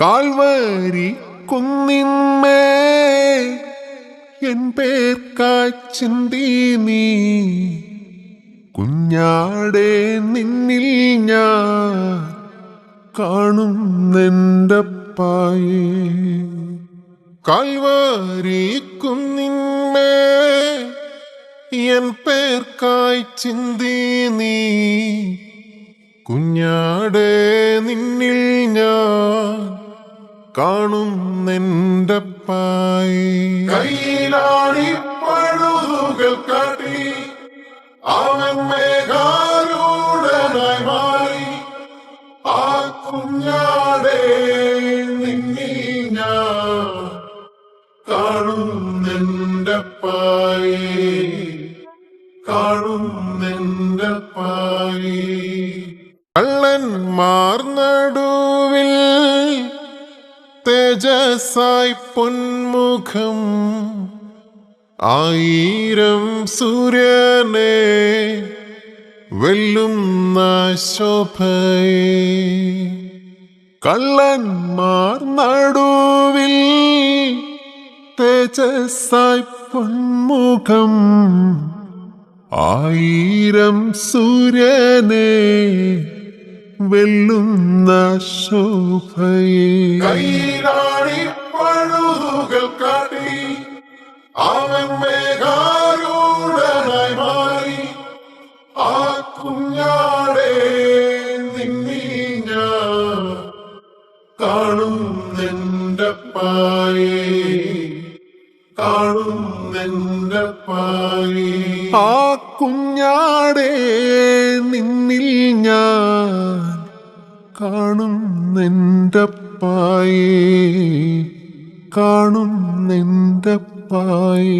Calvary കുന്നിന്മേ N പേർ കാച്ചിന്തി നീ. കുഞ്ഞാടെ നിന്നിൽ ഞാൻ കാണുന്നെന്റെ പായേ കാൽവരി കുന്നിന്മേ എൻ പേർ ചിന്തി നീ. കുഞ്ഞാടെ നിന്നിൽ ഞാൻ കാണുന്നെന്റെ പായേ കയ്യിലാണി പഴുതുകൾ കാട്ടി അവൻ മേഘാരൂഢനായി മാറി. ആ കുഞ്ഞാടെ നിന്നിൽ ഞാൻ പായേ പായേ കള്ളന്മാർ നടുവിൽ തേജസായി പൊന്മുഖം ആയിരം സൂര്യനെ വെല്ലുന്ന ശോഭയെ. കള്ളന്മാർ നടുവിൽ തേജസായി പൊന്മുഖം ആയിരം സൂര്യനെ വെല്ലുന്ന ശോഭയെ. കൈരാണി പഴുതുകൾ കാട്ടി അവൻ മേഘാരൂഢനായി മാറി. ആ കുഞ്ഞാടെ നിന്നിൽ ഞാൻ കാണുന്നെന്റെ പായേ കാണുന്നെന്റെ പായേ ആ കുഞ്ഞാടെ കാണുന്നെന്റെ പായേ നിന്റെ പായേ